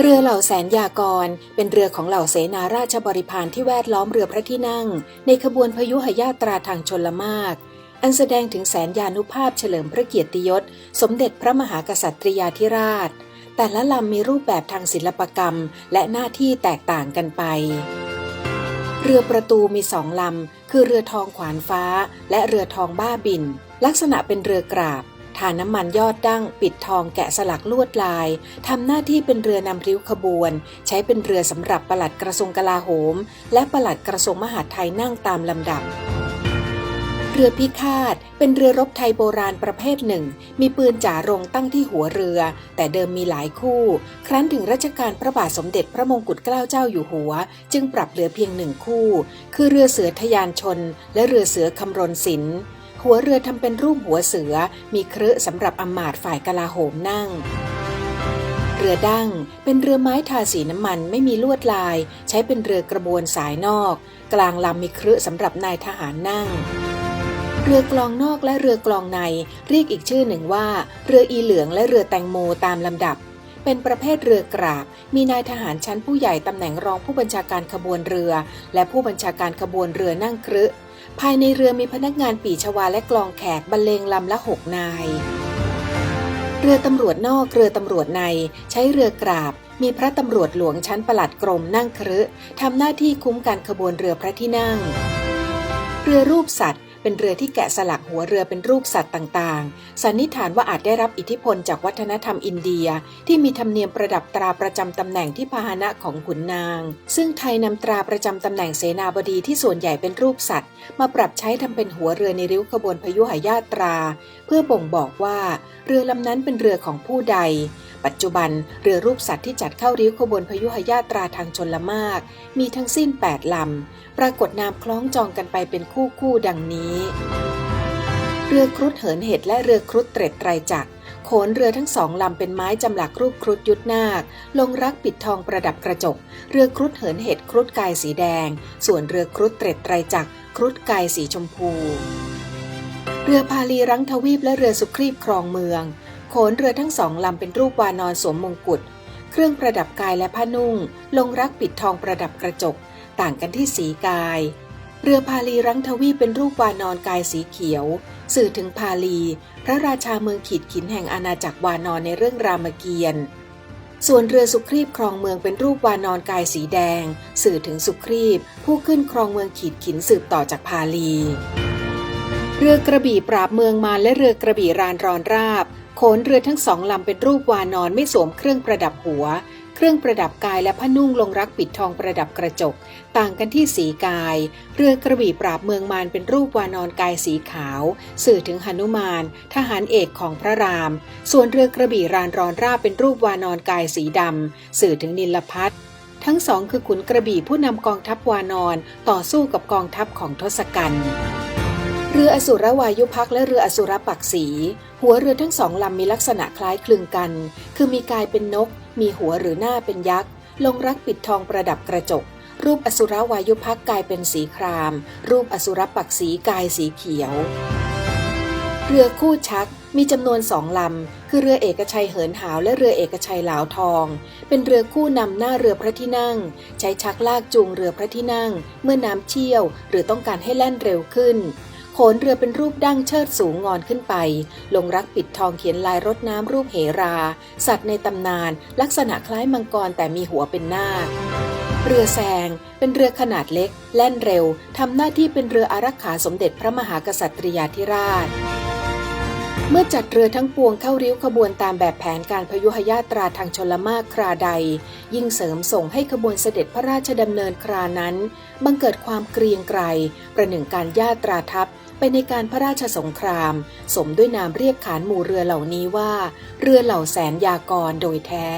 เรือเหล่าแสนยากร เป็นเรือของเหล่าเสนาราชบริพารที่แวดล้อมเรือพระที่นั่ง ในขบวนพยุหยาตราทางชนละมาก อันแสดงถึงแสนยานุภาพเฉลิมพระเกียรติยศ สมเด็จพระมหากษัตริยาธิราช แต่ละลำมีรูปแบบทางศิลปกรรมและหน้าที่แตกต่างกันไป เรือประตูมีสองลำ คือเรือทองขวานฟ้า และเรือทองบ้าบิน ลักษณะเป็นเรือกราบ ทาน้ำมันยอดดั้ง ปิดทองแกะสลักลวดลายทำหน้าที่เป็นเรือนำริ้วขบวน ใช้เป็นเรือสำหรับปลัดกระทรวงกลาโหม และปลัดกระทรวงมหาดไทยนั่งตามลำดับเรือพิฆาต เป็นเรือรบไทยโบราณประเภทหนึ่ง มีปืนจ่ารงตั้งที่หัวเรือ แต่เดิมมีหลายคู่ ครั้นถึงรัชกาลพระบาทสมเด็จพระมงกุฎเกล้าเจ้าอยู่หัว จึงปรับเหลือเพียงหนึ่งคู่ คือเรือเสือทยานชน และเรือเสือคำรณศิลป์ หัวเรือทำเป็นรูปหัวเสือ มีเครือสำหรับอำมาตย์ฝ่ายกลาโหมนั่ง เรือดั้งเป็นเรือไม้ทาสีน้ำมันไม่มีลวดลาย ใช้เป็นเรือกระบวนสายนอก กลางลำมีเครือสำหรับนายทหารนั่ง เรือกลองนอกและเรือกลองในเรียกอีกชื่อหนึ่งว่า เรืออีเหลืองและเรือแตงโมตามลำดับ เป็นประเภทเรือกราบ มีนายทหารชั้นผู้ใหญ่ตำแหน่งรองผู้บัญชาการขบวนเรือ และผู้บัญชาการขบวนเรือนั่งครึภายในเรือมีพนักงานปีชวาและกลองแขกบรรเลงลำละหกนาย เรือตำรวจนอกเรือตำรวจใน ใช้เรือกราบ มีพระตำรวจหลวงชั้นประหลัดกรมนั่งครึทำหน้าที่คุ้มการขบวนเรือพระที่นั่ง เรือรูปสัตว์ เป็นเรือที่แกะสลักหัวเรือเป็นรูปสัตว์ต่างๆ สันนิษฐานว่าอาจได้รับอิทธิพลจากวัฒนธรรมอินเดีย ที่มีธรรมเนียมประดับตราประจำตำแหน่งที่พาหนะของขุนนาง ซึ่งไทยนำตราประจำตำแหน่งเสนาบดีที่ส่วนใหญ่เป็นรูปสัตว์ มาปรับใช้ทำเป็นหัวเรือในริ้วขบวนพยุหายาตรา เพื่อบ่งบอกว่า เรือลำนั้นเป็นเรือของผู้ใด ปัจจุบันเรือรูปสัตว์ที่จัดเข้าริ้วขบวนพยุหยาตราทางชนละมาก มีทั้งสิ้น 8 ลำ ปรากฏนามคล้องจองกันไปเป็นคู่คู่ดังนี้ เรือครุฑเหินเห็ดและเรือครุฑเตร็ดไตรจักรโขนเรือทั้งสองลำเป็นไม้จำหลักรูปครุฑยุทธนาค ลงรักปิดทองประดับกระจก เรือครุฑเหินเห็ดครุฑกายสีแดง ส่วนเรือครุฑเตร็ดไตรจักรครุฑกายสีชมพู เรือพาลีรังทวีปและเรือสุครีบครองเมือง นเรือทั้งสองลำเป็นรูปวานอนสวมมงกุฎ เครื่องประดับกายและผ้านุ่ง ลงรักปิดทองประดับกระจก ต่างกันที่สีกาย เรือพาลีรังทวีเป็นรูปวานอนกายสีเขียว สื่อถึงพาลี พระราชาเมืองขีดขินแห่งอาณาจักรวานอนในเรื่องรามเกียรติ์ส่วนเรือสุครีบครองเมืองเป็นรูปวานอนกายสีแดง สื่อถึงสุครีบ ผู้ขึ้นครองเมืองขีดขินสืบต่อจากพาลี เรือกระบี่ปราบเมืองมาและเรือกระบี่รานรอนราบ โขนเรือทั้งสองลำเป็นรูปวานอนไม่สวมเครื่องประดับหัว เครื่องประดับกายและผ้านุ่งลงรักปิดทองประดับกระจก ต่างกันที่สีกาย เรือกระบี่ปราบเมืองมารเป็นรูปวานอนกายสีขาว สื่อถึงหนุมาน ทหารเอกของพระราม ส่วนเรือกระบี่รานรอนราบเป็นรูปวานอนกายสีดำสื่อถึงนิลพัททั้งสองคือขุนกระบี่ผู้นำกองทัพวานอนต่อสู้กับกองทัพของทศกัณฐ์เรืออสุรวายุพักและเรืออสุรปักษี หัวเรือทั้งสองลำมีลักษณะคล้ายคลึงกัน คือมีกายเป็นนก มีหัวหรือหน้าเป็นยักษ์ ลงรักปิดทองประดับกระจก รูปอสุรวายุพักกายเป็นสีคราม รูปอสุรปักษีกายสีเขียว เรือคู่ชักมีจำนวนสองลำ คือเรือเอกชัยเหินหาวและเรือเอกชัยหลาวทอง เป็นเรือคู่นำหน้าเรือพระที่นั่ง ใช้ชักลากจูงเรือพระที่นั่ง เมื่อน้ำเชี่ยว หรือต้องการให้แล่นเร็วขึ้น โขนเรือเป็นรูปดั้งเชิดสูงงอนขึ้นไป ลงรักปิดทองเขียนลายรถน้ำรูปเหรา สัตว์ในตำนาน ลักษณะคล้ายมังกรแต่มีหัวเป็นนาคเรือแซง เป็นเรือขนาดเล็ก แล่นเร็ว ทำหน้าที่เป็นเรืออารักขาสมเด็จพระมหากษัตริยาธิราช เมื่อจัดเรือทั้งปวงเข้าริ้วขบวนตามแบบแผนการพยุหยาตราทางชลมากคราใด ยิ่งเสริมส่งให้ขบวนเสด็จพระราชดำเนินครานั้น บังเกิดความเกรียงไกรประหนึ่งการญาตราทัพ ไปในการพระราชสงคราม สมด้วยนามเรียกขานหมู่เรือเหล่านี้ว่า เรือเหล่าแสนยากรโดยแท้